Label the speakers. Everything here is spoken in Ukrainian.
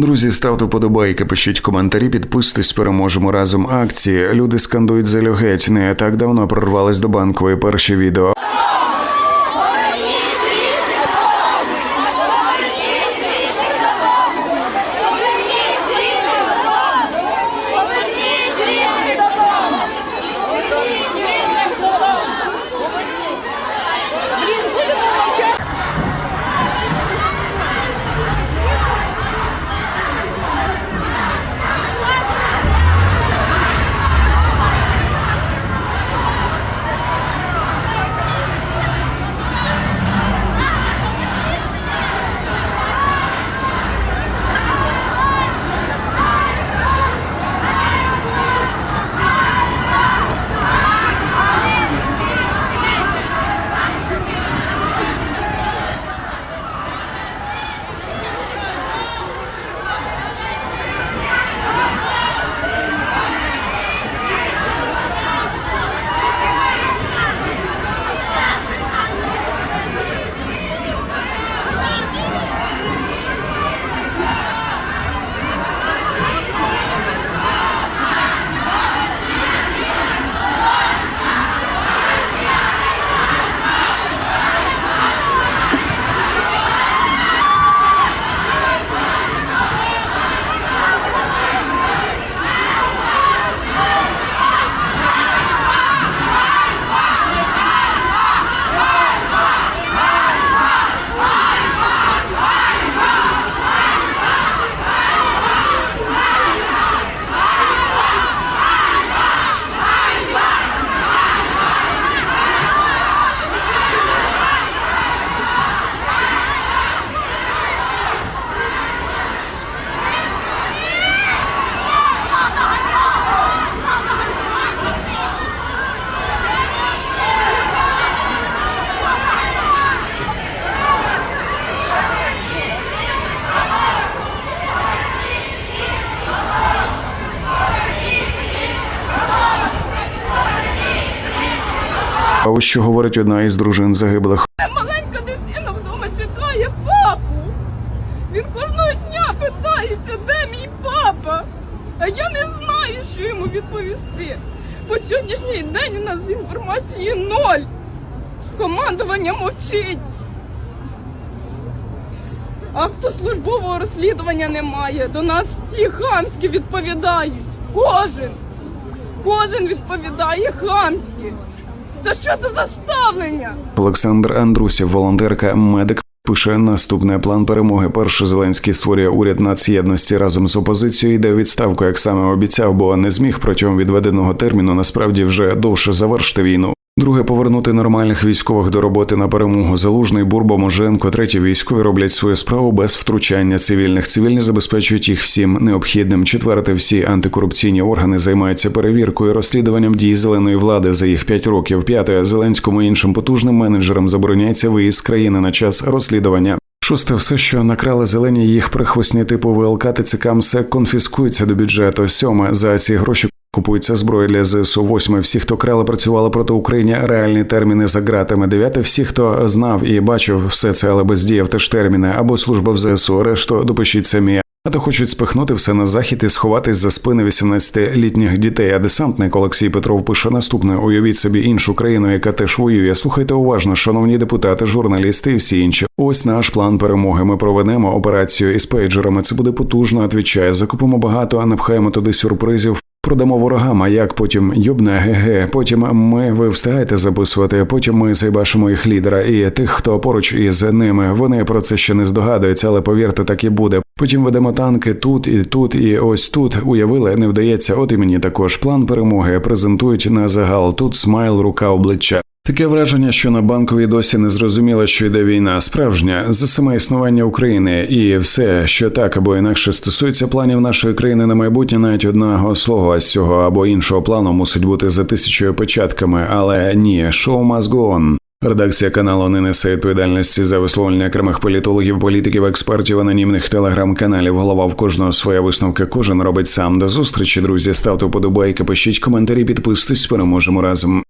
Speaker 1: Друзі, ставте подобайки, пишіть коментарі, підписуйтесь, переможемо разом акції. Люди скандують за люгеть. Не так давно прорвались до банкової перші відео. Ось що говорить одна із дружин загиблих.
Speaker 2: Маленька дитина вдома чекає папу. Він кожного дня питається, де мій папа. А я не знаю, що йому відповісти. По сьогоднішній день у нас інформації ноль. Командування мовчить. Автослужбового розслідування немає. До нас всі хамськи відповідають. Кожен. Кожен відповідає хамськи. Та що це за ставлення?
Speaker 1: Олександр Андрусів, волонтерка, медик. Пише наступний план перемоги. Перше Зеленський створює уряд нацєдності разом з опозицією. Йде відставку, як саме обіцяв, бо не зміг протягом відведеного терміну насправді вже довше завершити війну. Друге повернути нормальних військових до роботи на перемогу. Залужний Бурба Моженко. Треті військові роблять свою справу без втручання цивільних. Цивільні забезпечують їх всім необхідним. Четверте, всі антикорупційні органи займаються перевіркою, розслідуванням дій зеленої влади за їх п'ять років. П'яте Зеленському і іншим потужним менеджерам забороняється виїзд з країни на час розслідування. Шосте, все, що накрали зелені їх прихвостні типу ВЛК ТЦК МСЕК конфіскується до бюджету. Сьоме за ці гроші Купується зброя для ЗСУ. Восьме. Всі, хто крали, працювали проти України, реальні терміни за ґратами. Дев'яте. Всі, хто знав і бачив все це, але бездіяв теж терміни або служба в ЗСУ. Решту допишіть самі. А то хочуть спихнути все на захід і сховатись за спини 18-літніх дітей. А десантник Олексій Петров пише наступне: уявіть собі іншу країну, яка теж воює. Слухайте уважно, шановні депутати, журналісти і всі інші. Ось наш план перемоги. Ми проведемо операцію із пейджерами. Це буде потужно. Отвічає. Закупимо багато, а напхаємо туди сюрпризів. Продамо ворогам, а як потім юбне ГГ. Потім ми ви встигаєте записувати. Потім ми зайбашимо їх лідера і тих, хто поруч із ними. Вони про це ще не здогадуються, але повірте, так і буде. Потім ведемо танки тут і тут, і ось тут. Уявили, не вдається. От і мені також план перемоги презентують на загал. Тут смайл, рука, обличчя. Таке враження, що на банковій досі не зрозуміло, що йде війна, справжня за саме існування України і все, що так або інакше стосується планів нашої країни на майбутнє, навіть одного слова з цього або іншого плану мусить бути за тисячою печатками, але ні, шоу on. Редакція каналу не несе відповідальності за висловлення окремих політологів, політиків, експертів, анонімних телеграм-каналів. Голова в кожного своя висновка. Кожен робить сам. До зустрічі, друзі. Ставте вподобайки, пишіть коментарі, підписуйтесь. Переможемо разом.